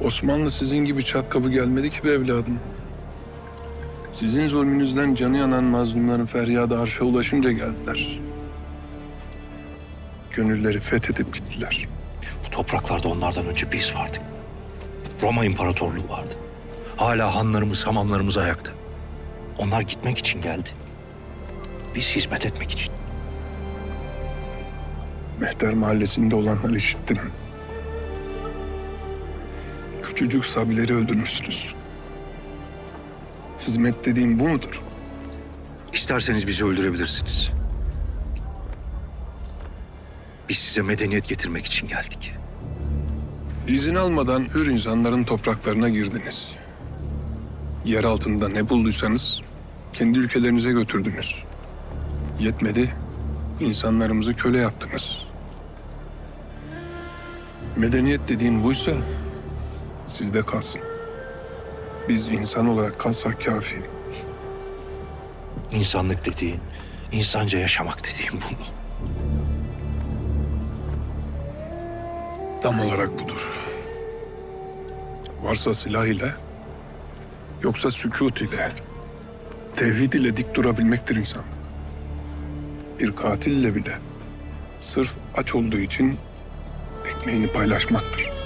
Osmanlı sizin gibi çat kapı gelmedi ki be evladım. Sizin zulmünüzden canı yanan mazlumların feryadı arşa ulaşınca geldiler. Gönülleri fethedip gittiler. Bu topraklarda onlardan önce biz vardık. Roma İmparatorluğu vardı. Hala hanlarımız, hamamlarımız ayakta. Onlar gitmek için geldi. Biz hizmet etmek için. Mehter mahallesinde olanları işittim. Küçücük sabileri öldürmüşsünüz. Hizmet dediğim bu mudur? İsterseniz bizi öldürebilirsiniz. Biz size medeniyet getirmek için geldik. İzin almadan hür insanların topraklarına girdiniz. Yer altında ne bulduysanız kendi ülkelerinize götürdünüz. Yetmedi, insanlarımızı köle yaptınız. Medeniyet dediğin buysa sizde kalsın. Biz insan olarak kalsak kafi. İnsanlık dediğin, insanca yaşamak dediğin bu mu? Tam olarak budur. Varsa silah ile, yoksa sükut ile, tevhid ile dik durabilmektir insanlık. Bir katille bile sırf aç olduğu için ekmeğini paylaşmaktır.